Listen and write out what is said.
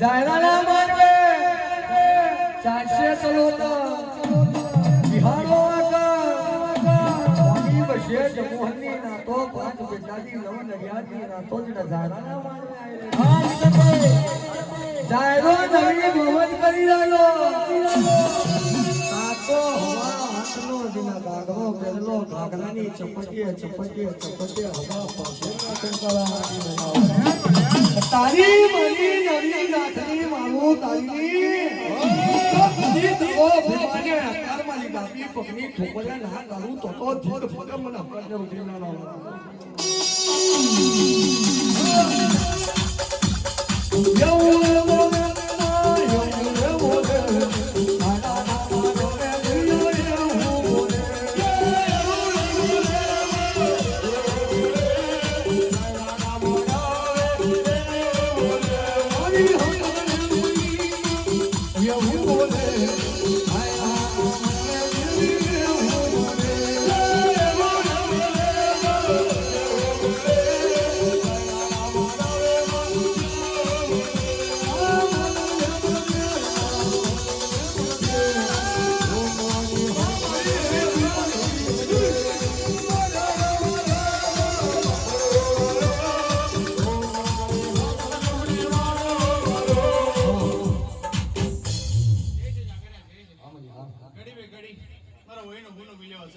જાયરાના માનવે ચારશે ચલો તો બિહારો આગળ બસે જમોહનની ના પાંચ બેટાની નવ જ ભવન કરી રહ્યો. હાથનો ગાગરો પહેલો ગાગરાની ચપટીએ ચપટીએ ચપટીએ હવા પાસે ના કંકાળા તારી મની નવી નાથની મારું તારી જીત ઓ ભગવાને કર્મની ગાપી પગની ઠોકરે ના કરું તો તો જીત ભગમ મને હકને ઉઠી ના ઘડી